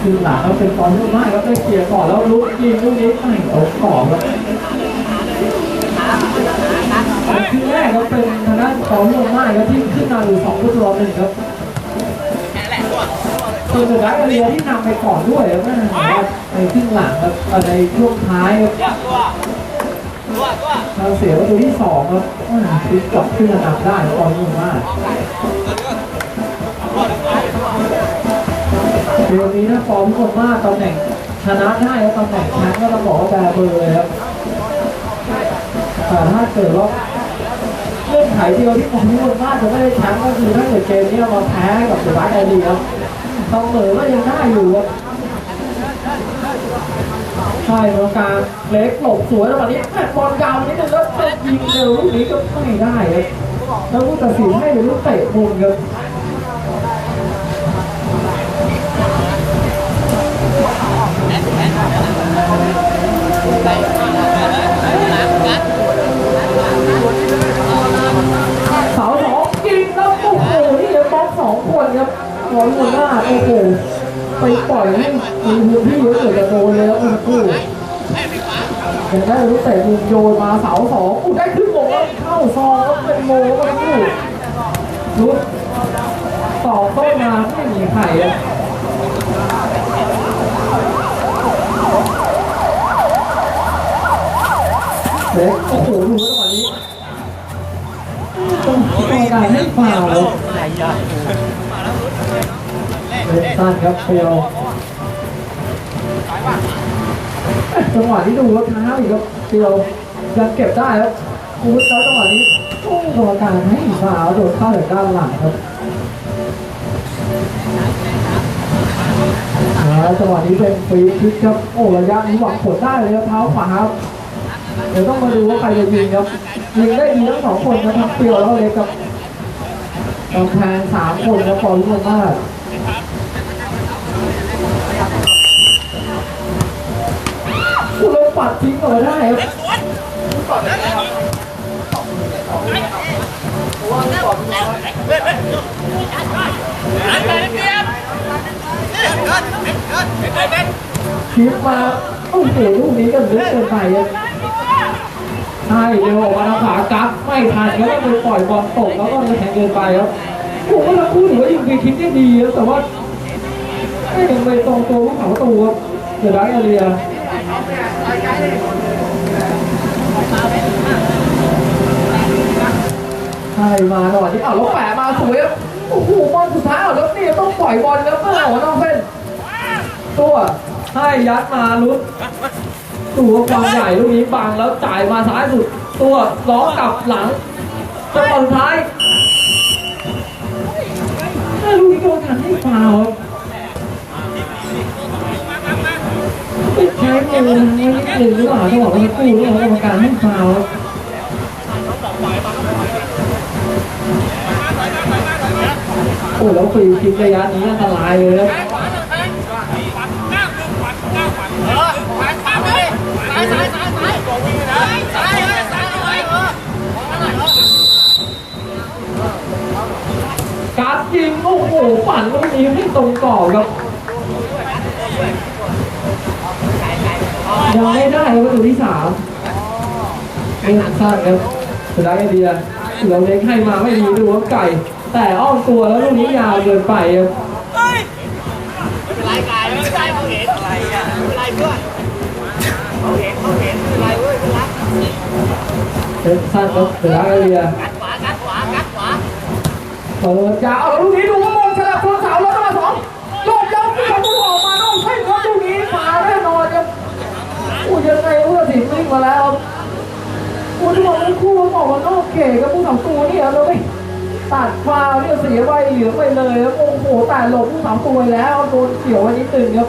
คือหลังก็เป็นตอนที่มากครับได้เกียร์ก่อนแล้วลุกยิงลูกนี้ไม่เอาก่อนครับทีแรกก็เป็นทางด้านตอนที่มากครับที่ขึ้นมาอยู่สองประตูต่อหนึ่งครับคือสุดท้ายเรียที่นำไปก่อนด้วยครับนั่นนะในครึ่งหลังครับอ่อในช่วงท้ายครับเราเสียประตูที่สองครับอ่าพลิกกลับขึ้นระดับได้ตอนนี้มาก เกมนี้ถ้าฟอร์มคนมากตำแหน่งชนะได้แล้วตำแหน่งแชมป์ก็ต้องบอกว่าแบเบอร์เลยครับแต่ถ้าเกิดว่าเงื่อนไขเดียวที่ฟอร์มคนมากจะไม่ได้แชมป์ก็คือถ้าเกิดเกมนี้เราแพ้กับเดอะบัคแอรีครับต้องเหมือก็ยังได้อยู่ครับใช่ตรงกลางเล็กหลบสวยแล้วแบบนี้แม่บอลยาวนิดนึงแล้วจะยิงเร็วลูกนี้ก็ไม่ได้ครับแล้วผู้ตัดสินให้เป็นลูกเตะมุมครับ ร้อยหัวหน้าโอ้โหไปปล่อยให้มีพื้นที่เยอะเกิดจะโดนเลยครับเมื่อสักครู่ยังได้รู้แต่มุมโยนมาเสาสองอู้ได้ขึ้นโมงแล้วเข้าซองแล้วเป็นโมงก็ไม่รู้รุดต่อต้นมาไม่มีใครอะเด็กโอ้โหดูแล้ววันนี้ต้องต้องการให้ฟาวล์ เล่นสั้นครับเปียวจังหวะที่ดูแล้วเท้าอีกครับเปียวยังเก็บได้ครับคูดแล้วจังหวะนี้โอ้กรรมการให้ฟาวโดนเข้าจากด้านหลังครับแล้วจังหวะนี้เป็นฟรีคิกครับโอ้ระยะนี้หวังผลได้เลยครับเท้าขวาครับเดี๋ยวต้องมาดูว่าใครจะยิงครับยิงได้ดีทั้งสองคนนะครับเปียวแล้วเล็กครับกำแพงสามคนครับฟอร์มมาก ปัดทิ้งออกมาได้ครับคลิปมาโอ้โหลูกนี้ก็ลึกเกินไปครับใช่เร็วออกมาทางขากั๊บไม่ทันแล้วก็เลยปล่อยบอลตกแล้วก็เลยแข่งเกินไปครับผมว่าทั้งคู่ถือว่ายิงฟรีคิกได้ดีแต่ว่าไม่ยังไปตรงตัวผู้เขาประตูครับเดี๋ยวได้อาเรีย ใช่มาหน่อยที่อ้าวแล้วแปะมาสวยครับโอ้โหบอลสุดท้ายอ้าวแล้วนี่ต้องปล่อยบอลแล้วเปล่านอกเส้นตัวให้ยัดมาลุ้นตัวความใหญ่ลูกนี้บังแล้วจ่ายมาซ้ายสุด ตัวล้อกลับหลังจังหวะสุดท้ายลูกนี้โดนหันให้ฟาวครับ ไม่ใช้มือนะไม่ได้หรือเปล่าจังหวะนี้กู้หรือเปล่ากรรมการให้ฟาวโอ้แล้วฟรีคิกระยะนี้อันตรายเลยครับการยิงโอ้โหฝันลูกนี้ให้ตรงกรอบครับ ยังไม่ได้ครับประตูที่สามไม่หันสั้นครับสุดท้ายไอเดียเราเล็กให้มาไม่ดีดูว่าไก่ แต่อ้อมตัวแล้วลูกนี้ยาวเกินไปครับรายการไม่ใช่เขาเห็นอะไรอะไม่เป็นไรเพื่อนเขาเห็นเขาเห็นไม่เป็นไรเว้ยไม่เป็นไรเล็กสั้นครับสุดท้ายไอเดียกัดขวากัดขวากัดขวาเปิดยาวเอาลูกนี้ดู เนี่ยเราไม่ตัดฟาวเนี่ยเสียใบเหลืองไปเลยครับโอ้โหแต่หลบผู้สองตัวแล้วโดนเกี่ยวไว้นิดนึงครับ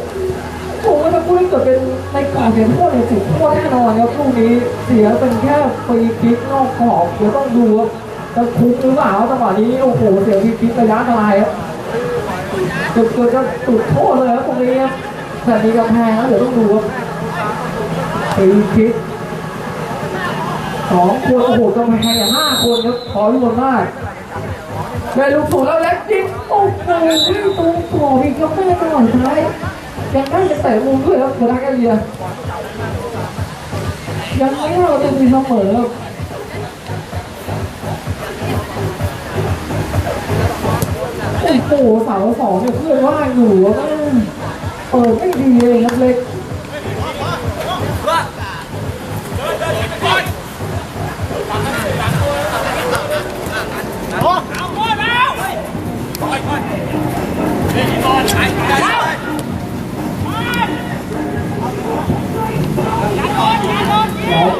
โอ้โหถ้าพูดให้เกิดเป็นในกรอบเสียโทษเนี่ยจุดโทษแน่นอนครับลูกนี้เสียเป็นแค่ฟรีคิกนอกกรอบเดี๋ยวต้องดูครับจะคุ้มหรือเปล่าจังหวะนี้โอ้โหเสียพีพิษระยะอะไรครับเกือบเกือบจะตุดโทษเลยครับตรงนี้ครับแต่มีกำแพงแล้วเดี๋ยวต้องดูครับพีพิษ สองคนโอ้โหกำแพงอย่างห้าคนครับขอรวมมากได้ลูกสูงแล้วเล็กจิ๊บโอ้โหตูขออีกก็ไม่ได้ก่อนท้ายยังได้จะเตะมุมด้วยครับเดลักแอเรียยังไม่เอาจะมีเสมอครับโอ้โหเสาสองเนี่ยเพื่อนว่างอยู่แม่เปิดไม่ดีเลยครับเล็ก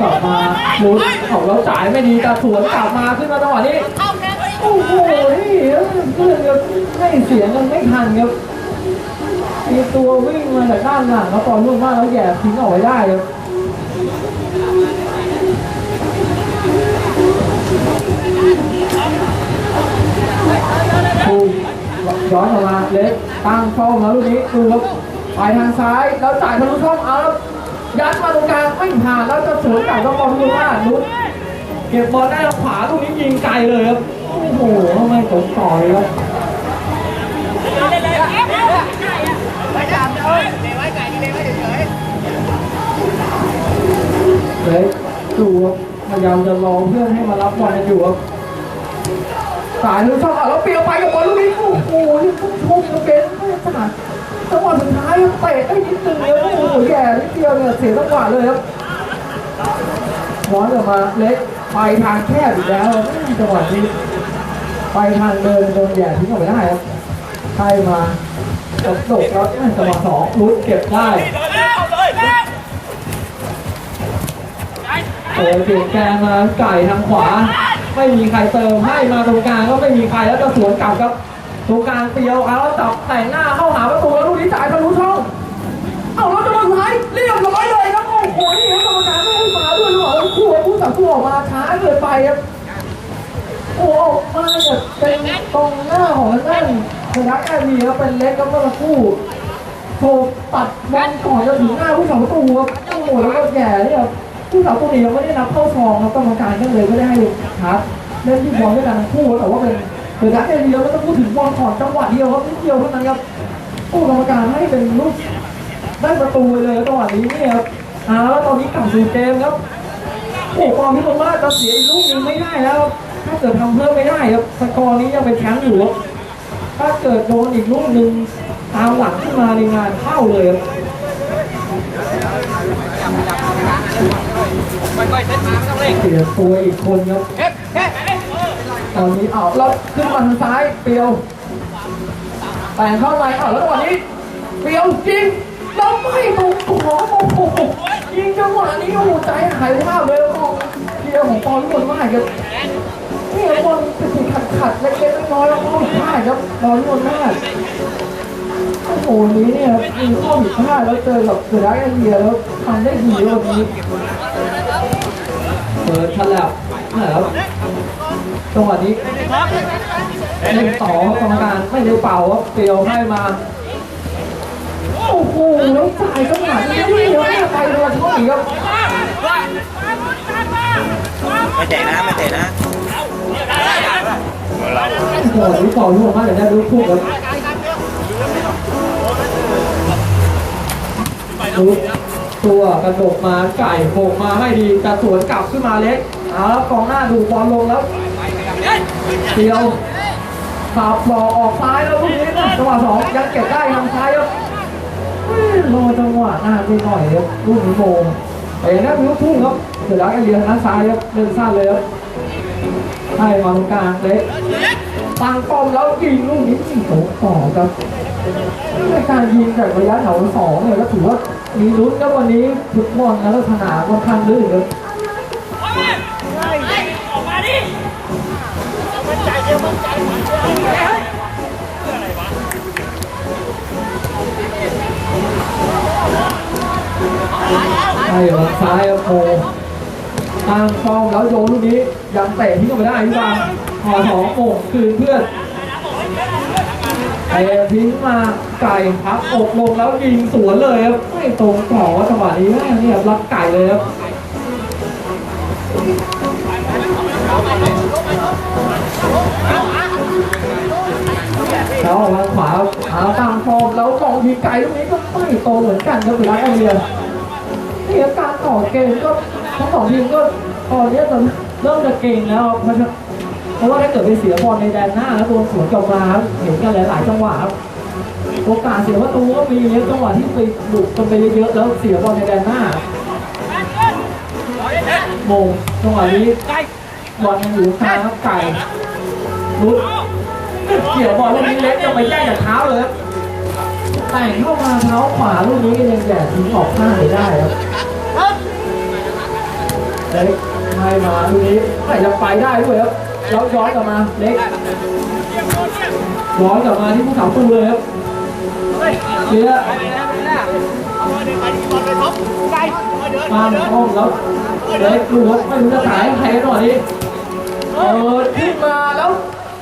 กลับมาลุ้นเขาเราจ่ายไม่ดีแต่สวนกลับมาขึ้นมาจังหวะนี้โอ้โหนี่เพื่อนครับให้เสียงกันไม่ทันครับมีตัววิ่งมาจากด้านหลังแล้วตอนล่วงมาแล้วแย่ทิ้งเอาไว้ได้ครับถูกย้อนออกมาเล็กตั้งช่องแล้วลูกนี้ดูครับไปทางซ้ายแล้วจ่ายทะลุช่องเอาแล้ว ยัดมาตรงกลางไม่ผ่านแล้วจะสวนกลับก็บอลลูกว่าลุ้นเก็บบอลได้แล้วขวาลูกนี้ยิงไกลเลยครับโอ้โหทำไมตกต่อยครับเลยเลี้ยงไว้ไก่ดีเลี้ยวเฉยเลยดูครับพยายามจะรอเพื่อนให้มารับบอลกันอยู่ครับสายลูกชอบอะแล้วเปลี่ยวไปกับบอลลูกนี้โอ้โหนี่พุ่งชมกระเบนไม่ขนาด จังหวะสุดท้ายเตะได้นิดนึงเลยโอ้โหแย่นิดเดียวเนี่ยเสียจังหวะเลยครับย้อนกมาเล็กไปทางแคบอีกแล้วจังหวะนี้ไปทางเดินโดนแย่ทิ้งออกไปได้ครับใช่มาตกตกแล้วจังหวะสองรุดเก็บได้เปิดเปลี่ยนแกนมาไก่ทางขวา ไม่มีใครเติมให้มาตรงกลางก็ไม่มีใครแล้วจะสวนกลับครับตรงกลางเปียวเอาแล้วจับแต่งหน้าเข้าหาประตู จ่ายทะลุช่อง เอาแล้วจะสุดท้ายเรียบร้อยเลยครับโอ้โหนี่ครับกรรมการไม่ให้มาด้วยหรือเปล่าคู่ผู้ต่อสู้ออกมาช้าเกินไปครับโอ้มาเนี่ยเป็นตรงหน้าของนั่นชนะแอมีแล้วเป็นเล็กก็เมื่อคู่โถตัดบอลก่อนจะถึงหน้าผู้สาประตูครับโอ้โหแล้วก็แย่เนี่ยครับผู้สาประตูนี่ยังไม่ได้นับเข้าซองครับกรรมการก็เลยไม่ได้ให้ครับเล่นที่บอลด้วยกันทั้งคู่แต่ว่าเป็นเดอะดักแอเรียไม่ต้องพูดถึงบอลก่อนจังหวะเดียวครับนิดเดียวเท่านั้นครับ โอ้กรรมการให้เป็นลูกได้ประตูไปเลยจังหวะนี้เนี่ยครับอ่าแล้วตอนนี้กลับสู่เกมครับโอ้ความพิมพ์ว่าจะเสียอีกลูกหนึงไม่ได้แล้ว ถ้าเกิดทำเพิ่มไม่ได้ครับสกอร์นี้ยังเป็นแชมป์อยู่ครับถ้าเกิดโดนอีกลูกหนึ่งตามหลังขึ้นมาในงานเข้าเลยครับค่อยๆเซ็ตมาไม่ต้องเร่งเสียตัวอีกคนครับ เฮ้เฮ้ตอนนี้เอาแล้วขึ้นมาทางซ้ายเปียว แต่งเข้าในเอาแล้วจังหวะนี้เปียวยิงแล้วไม่ตรงของโอ้โหยิงจังหวะนี้โอ้โหใจหายภาเลยของเปียวของปอนคนมากครับนี่บอลติดขัดขัดๆเล็กๆน้อยๆแล้วก็ผิดพลาดครับบอลวนมากโอ้โหนี้เนี่ยมีข้อผิดพลาดแล้วเจอกับเสือร้เดียแล้วทำได้ดีวันนี้เปิดฉลับนะครับ จังหวะนี้เล่นต่อกรรมการไม่ได้เป่าครับเปลียวให้มา โอ้โหแล้วจ่ายจังหวะนี้ไม่เยอะเนี่ยไปโดนช่องอีกครับไม่เตะนะไม่เตะนะโอ้โหนี่ต่อลูกมากเลยได้ลูกคู่ครับลูกตัวกระโดดมาไก่โผล่มาให้ดีจะสวนกลับขึ้นมาเล็กเอาแล้วกองหน้าดูบอลลงแล้ว เดียวขับรอออกซ้ายแล้วลูกนี้นะจังหวะสองยังเก็บได้ทางซ้ายครับเอ้ยรอจังหวะหน้าไปหน่อยครับลูกนี้โมงแต่ยังได้เป็นลูกทุ่งครับเสือร้ายกันเรียนทางซ้ายครับเดินสั้นเลยครับให้มาตรงกลางเล็กตั้งป้อมแล้วยิงลูกนี้ยิงสองต่อครับในการยิงจากระยะแถวสองเนี่ยก็ถือว่ามีลุ้นครับวันนี้ฟุตบอลนะแล้วสนามค่อนข้างลื่นครับ ให้หลังซ้ายครับโมตั้งป้อมแล้วโยนลูกนี้ยังเตะทิ้งออกไปได้พี่บางขอสองโมงคืนเพื่อนไอ้ทิ้งมาไก่พับอกลงแล้วยิงสวนเลยครับไม่ตรงต่อจังหวะนี้แม่เนี่ยรับไก่เลยครับ ไกลลูกนี้ก็ไม่โตเหมือนกันครับสุรักษ์ไอเดียนี่การต่อเกมก็ทั้งสองทีมก็ตอนนี้จะเริ่มจะเก่งแล้วมันเพราะว่าถ้าเกิดไปเสียบอลในแดนหน้าแล้วโดนสวนกลับมาเห็นกันหลาย ๆ จังหวะโอกาสเสียประตูก็มีเยอะจังหวะที่ไปบุกกันไปเยอะๆแล้วเสียบอลในแดนหน้าโมงจังหวะนี้บอลยังอยู่ข้างครับไก่รุดเกี่ยวบอลลูกนี้เล็กจะไปแย่งจากเท้าเลยครับ แต่งเข้ามาเท้าขวาลูกนี้ยังแย่ทิ้งออกข้างไปได้ครับเล็กให้มาลูกนี้แต่จะไปได้ด้วยครับแล้วย้อนกลับมาเล็กย้อนกลับมาที่ผู้สาวตูเลยครับเสียปที่บอลไปท็อปไปเดินมานห้องแล้วเล็กดูครับไม่รู้จะสายให้ใครหน่อยนี้เปิดขึ้นมาแล้ว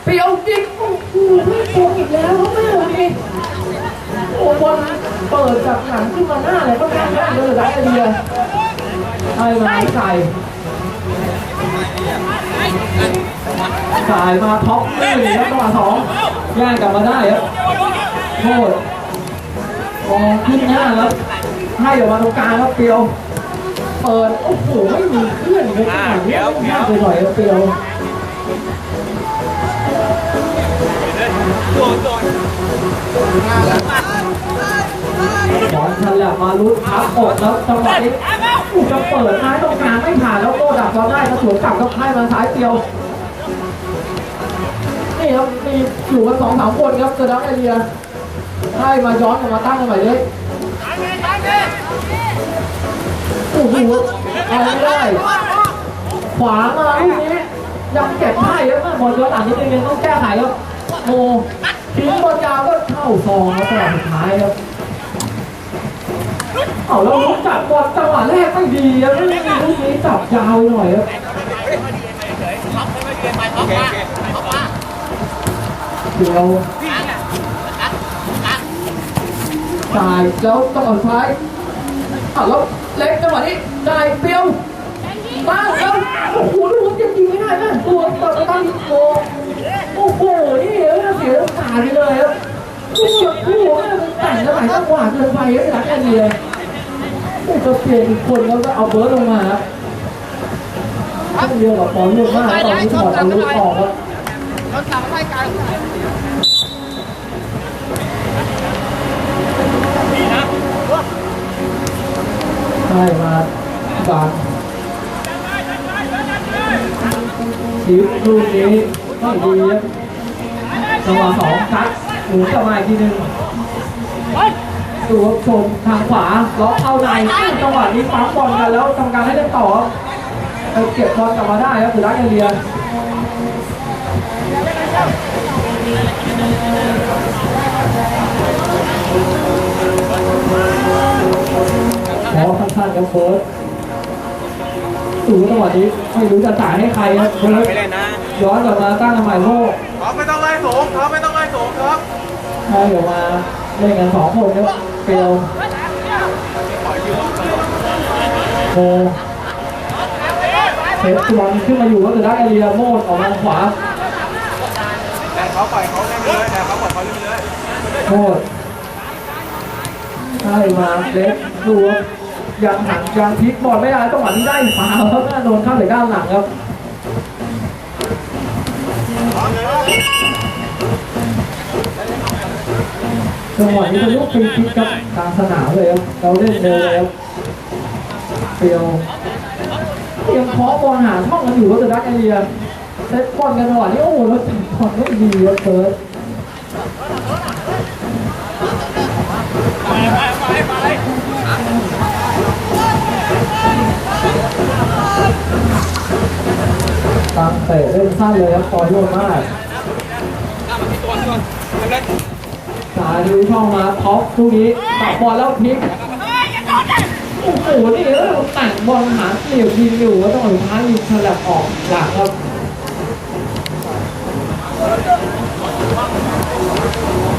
เปียวจิกโอ้โหไม่โกงอีกแล้วครับไม่เลย โอ้บอลเปิดจากหลังขึ้นมาหน้าเลยก็ง่ายง่าเลยได้ไอเดียไอ้มาใส่สายมาท็อปหนึ่งครับจังหวะสองย่างกลับมาได้ครับโทษมองขึ้นหน้าแล้วให้ออกมาตรงกลางครับเปียว เปิดโอ้โหไม่มีเคลื่อนเลยจังหวะนี้ยากไปหน่อยครับเปียวบอลทัน แหละมาลุดพับอกแล้วจังหวะนี้อู้จะเปิดท้ายตรงกลางไม่ผ่านแล้วโต้ดักบอลได้กระสวนกลับก็ให้มาซ้ายเตียวนี่ครับมีอยู่กันสองสามคนครับเซอร์ดักไอเดียให้มาย้อนกลับมาตั้งกันใหม่เลยโอ้โหเอาไม่ได้ ขวามาลูกนี้ยังเก็บได้ครับบอลย้อนหลังนิดนึงยังต้องแก้ไขครับโมทิ้งบอลยาวก็เข้าซองแล้วจังหวะสุดท้ายครับ เอาแล้วลุกจับบอลจังหวะแรกไม่ดีครับลูกนี้ลูกนี้จับยาวหน่อยครับเดี๋ยวจ่ายแล้วจังหวะท้ายเอาแล้วเล็กจังหวะนี้จ่ายเปรี้ยวบ้างแล้วโอ้โหลูกยังยิงไม่ได้นะตัวต่อตั้งโกโอ้โหนี่เสียโอกาสไปเลยครับคู่คู่เนี่ยมันแต่งกันหลายจังหวะเกินไปครับรักแอนเดีย โอ้จะเปลี่ยนอีกคนแล้วก็เอาเบิร์ดลงมาครับท่านเดียวกับปอนลูกมากตอนนี้ถอดเอาลูกออกครับรถกลับมาใกล้กันใช่มาบานชีวิตลูกนี้ไม่ดีครับจังหวะสองคัดหมุนกลับมาอีกทีหนึง ดูครับชมทางขวาล็อกเข้าในจังหวะนี้ปั๊มบอลกันแล้วทำการให้เล่นต่อครับไปเก็บบอลกลับมาได้ครับสุรักษ์เอเรียขอสั้นๆครับเฟิร์สดูจังหวะนี้ไม่รู้จะจ่ายให้ใครครับเฟิร์สไม่เล่นนะย้อนกลับมาตั้งทำไมโลกท็อปไม่ต้องไล่สูงท็อปไม่ต้องไล่สูงครับให้ออกมา เล่นกันสองคนครับเปรียวโมเซฟบอลขึ้นมาอยู่ก็จะได้อเรียโมดออกมาขวาแต่เขาปล่อยเขาเล่นเลยแต่เขาปล่อยเขาเล่นเลยโมดให้มาเล็กดูยังหันยังพลิกบอลไม่ได้ต้องหวะนี้ได้ฟาวครับน่าโดนเข้าใส่ด้านหลังครับ จังหวะนี้เป็นลูกฟรีคิกครับกลางสนามเลยครับเราเล่นเลยครับเปียวยังเคาะบอลหาช่องกันอยู่ก็จะดักไอเดียเซตบอลกันจังหวะนี้โอ้โหแล้วจับบอลไม่ดีครับเฟิร์สตังเตะเล่นสั้นเลยครับปล่อยโยนมาก สาดูช่องมาท็อปลูกนี้ตัดบอลแล้วพลิกโอ้โหนี่เออแต่งบอลหาเกี่ยวยิงอยู่แล้วต้องสุดท้ายยิงฉลับออกหลังครับ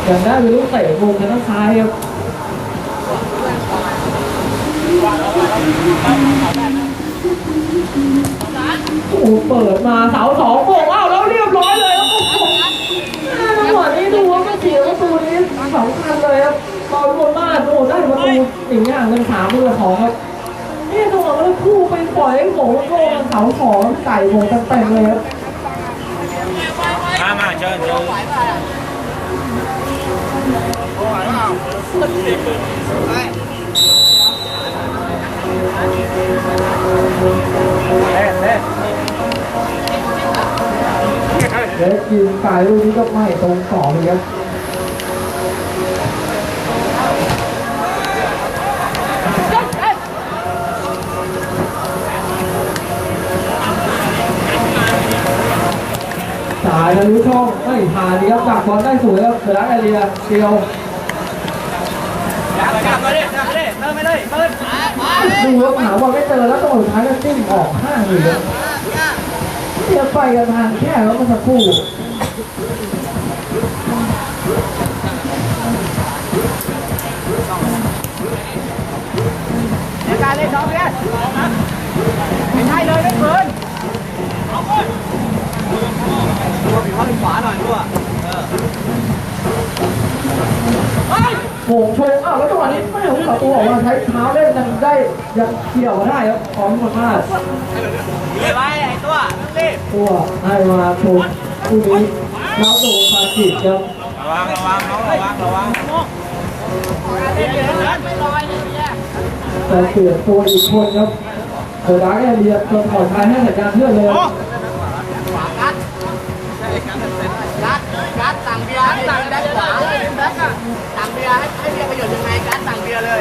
อย่างได้เป็นลูกเตะมุมทางซ้ายครับโอ้เปิดมาเสาสองโมงอ้าวแล้วเรียบร้อยเลยครับโอ้โหจังหวะนี้ดูว่าไม่เสีย หนีห่าง เมเรือของครับนี่ตัวมันคู่ไปปล่อยให้โหงโง่เสาสองไก่โหงเต็มเลยครับมามาเชิญเชิญเล่นเล่นเดี๋ยวกินไก่ลูกนี้ก็ไม่ตรงสอเลยครับายทะลุช่องไม่ผ่านดีครับดักบอลได้สวยครับเสือแอเรียเดียวจับมาดิจับมาดิเติมไปเลยเติมดูว่าหาบอลไม่เจอแล้วตัวสุดท้ายก็จิ้มออกข้างอยู่ครับเทียบไปกันทางแค่แล้วเมื่อสักครู่ในการเล่นน้องเนี่ยไม่ใช่เลยไม่เกิน ตัวผีเข้าไปขวาหน่อยด้วยโหงโชงอ้าวแล้วจังหวะนี้ไม่เอาประตูออกมาใช้เท้าเล่นยังได้ยังเกี่ยวมาได้ครับพร้อมมากเฮ้ยไปไอ้ตัวรีบตัวให้มาโชว์คู่นี้น้องโดนฟาจิตครับระวังระวังน้องระวังระวังเล่นเยอะไม่ลอยเลยเนี่ยแต่เปลี่ยนตัวอีกคนครับเดอะดาร์กแอเรียจนผ่อนคลายให้สัญญาณเพื่อนเลย ดสั่งเบียร์ให้สั่งแบ็คขวาแบ็คอะสั่งเบียร์ให้ให้เบียร์ประโยชน์ยังไงกัดสั่งเบียร์เลย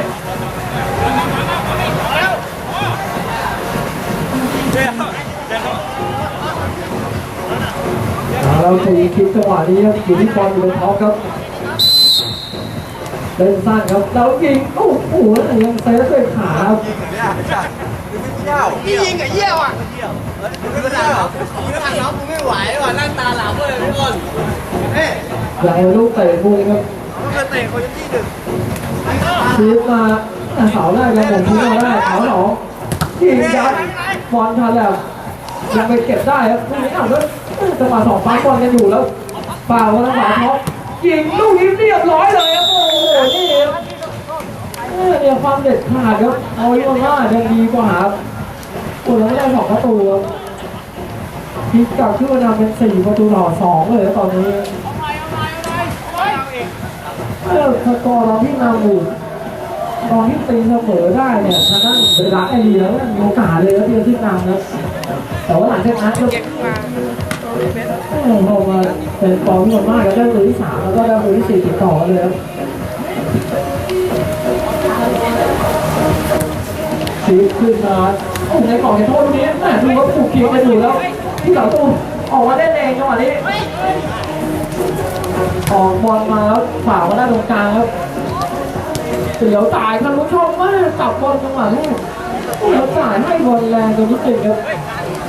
เราตีคลิปจังหวะนี้ครับอยู่ที่บอลอยู่บนท็อปครับเล่นสั้นครับแล้วยิงโอ้โหแต่ยังเซฟด้วยขาครับพี่ยิงกับเยี่ยวอะเยี่ยวคือทางน้องคือทางน้องไม่ไหวว่ะนั่งตาหลับเลยพี่บอลเฮ้ อย่างไรลูกเตะมุมครับมันก็เตะคนที่หนึ่งชีฟมาเสาแรกยังผมทิ้งมาได้เสาสองยิงยัดบอลทันแล้วยังไปเก็บได้ครับลูกนี้อ้าวแล้วจังหวะสองฟ้าบอลกันอยู่แล้วฝ่าวทางขวาท็อปยิงลูกนี้เรียบร้อยเลยครับโอ้โหนี่ครับเออเนี่ยความเด็ดขาดครับเอาอีกว่ายังดีกว่าครับโอ้แล้วไม่ได้สองประตูครับพลิกกลับขึ้นมานำเป็นสี่ประตูต่อสองเลยครับตอนนี้เออสกอร์เราที่นำอยู่ตอนที่ตีเสมอได้เนี่ยทางด้านเดอะดักไอเดียมีโอกาสเลยแล้วที่จะขึ้นนำนะแต่ว่าหลังจากนั้นก็เออพอมาเป็นฟอร์มที่มันมากแล้วได้มือที่สามแล้วก็ได้มือที่สี่ติดต่อเลยครับชีขึ้นมาโอ้ในกล่องในโทษลูกนี้แม่ดูว่าผูกเคียงกันอยู่แล้วที่เหล่าตู้ออกมาได้เองจังหวะนี้ ออกบอลมาแล้วฝากมาได้ตรงกลางครับเสียวจ่ายทะลุช่องมากจับบอลจังหวะแรกแล้วจ่ายให้บอลแรงจนนิดนึงครับ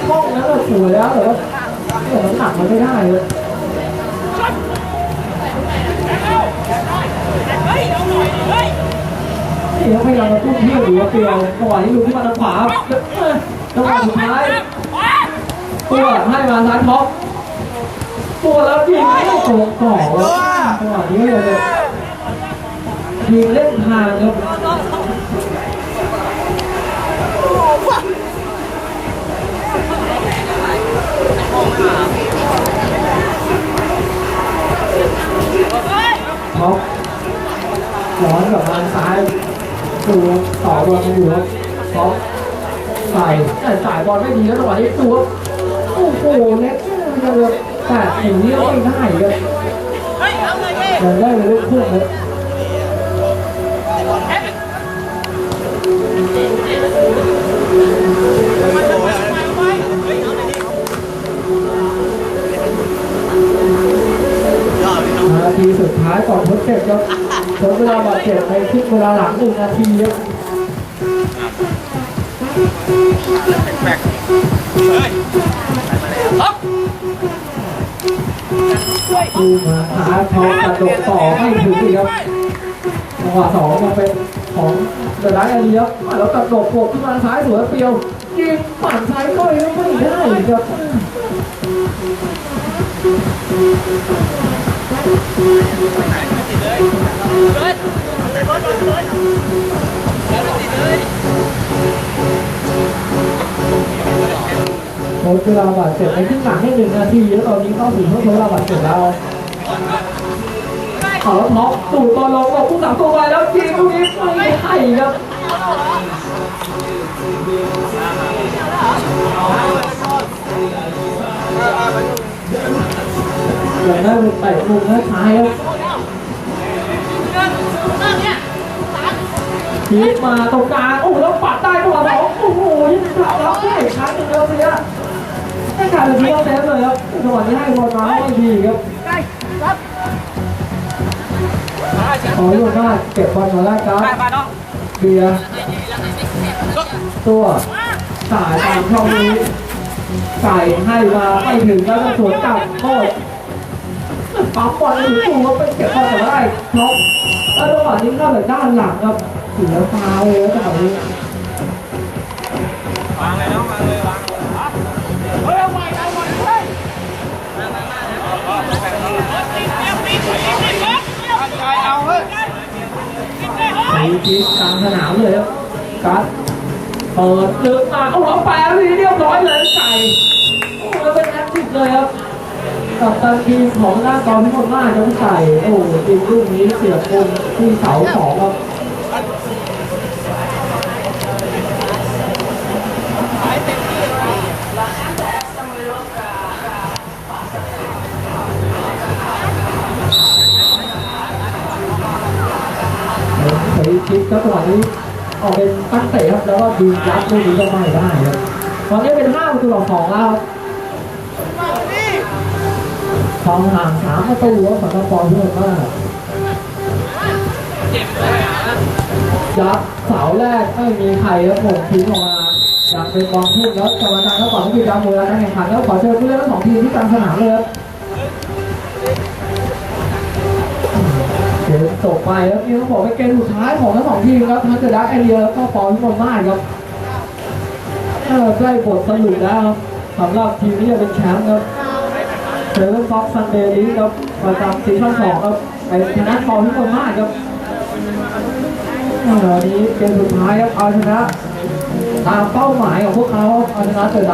ห้องนั้นเราสวยแล้วแต่ว่าเออน้ำหนักมันไม่ได้เลยนี่เขาพยายามมาตุ้มเที่ยวอยู่ว่าเปรียวจังหวะนี้ดูที่มาทางขวาจังหวะสุดท้ายตัวให้มาซ้ายท็อป ตัวแล้วยิงไม่ตรงกรอบครับจังหวะนี้เลยยิงเล่นทางครับท็อปร้อนกับทางซ้ายดูต่อบอลกันอยู่ครับท็อปใส่แต่สายบอลไม่ดีแล้วจังหวะนี้ตัวโอ้โหเล็กจะแบบ แตะอย่างนี้ก็ไม่ได้ครับเฮ้ยเอาเลยดิยังได้เลยลูกพุ่งเลยนาทีสุดท้ายก่อนทดเจ็บครับทดเวลาบาดเจ็บในครึ่งเวลาหลังหนึ่งนาทีครับแบกเฮ้ย ดูมาหาทองกระโดดต่อไม่ถึงครับจังหวะสองมาเป็นของเดอะไลท์อารีครับแล้วกระโดดโผล่ขึ้นมาซ้ายสวยเปียวยิงปั่นซ้ายก้อยแล้วไม่ได้ครับเลย ทดเวลาบาดเจ็บในครึ่หลังแค่หนึ่งนาทีแล้วตอนนี้เข้าถึงทดเวลาบาดเจ็บแล้วเอาแล้วท็อปตูดตอนลงบอกผู้สามตัวไปแล้วยิงลูกนี้ไม่ให้ครับอย่างนั้นเป็นเตะมุมหน้าซ้ายครับพีมาตรงกลางโอ้แล้วปัดใต้ตัวสองโอ้โหยังกลับรับได้ครั้งหนึ่งครับเนี่ย ให้การเป็นทีมเซฟเลยครับจังหวะนี้ให้บอลมาไม่ดีครับขออยู่หน้เก็บบอลมาแล้วครับเบียร์ตัวสายตามช่องนี้ใส่ให้มาไม่ถึงแล้วก็สวนกลับโคตรปั๊บบอลถึงตัวไปเก็บบอลแต่ได้ครบแล้วจังหวะนี้เข้าจากด้านหลังครับเสียฟาวเลยจังหวะนี้ ทีกลางสนามเลยครับกัดเปิดลึกมาเอาหัวแปะทีเรียบร้อยเลยไก่โอ้แล้วเป็นแอคทีฟเลยครับกับตันทีมของหน้ากองพิมลมาต้องใส่โอ้ทีมลูกนี้เสียบคมที่เสาสองครับ ครับจังหวะนี้ออกเป็นตั้งเตะครับแล้วก็ดียัดลูกนี้ก็ไม่ได้ครับตอนนี้เป็นห้าประตูต่อสองแล้วครับทองห่างสามประตูสำหรับปอเพื่อนมากยับเสาแรกไม่มีใครครับผมทิ้งออกมาอยากเป็นบอลพุ่งแล้วกรรมการก็ขอให้ทีมดำเวลาการแข่งขันแล้วขอเชิญผู้เล่นทั้งสองทีมที่กลางสนามเลยครับ จบไปครับนี่ต้องบอกเป็นเกมสุดท้ายของทั้งสองทีมครับทั้งเจดักไอเดียแล้วก็ปอพิมลมาศครับเออใกล้บทสรุปแล้วครับสำหรับทีมที่จะเป็นแชมป์ครับเซเว่นฟ็อกซันเดย์ลีครับประจำซีซั่นสองครับไปชนะฟอร์ที่คนมากครับอันนี้เกมสุดท้ายครับเอาชนะตามเป้าหมายของพวกเขาเอาชนะเจอ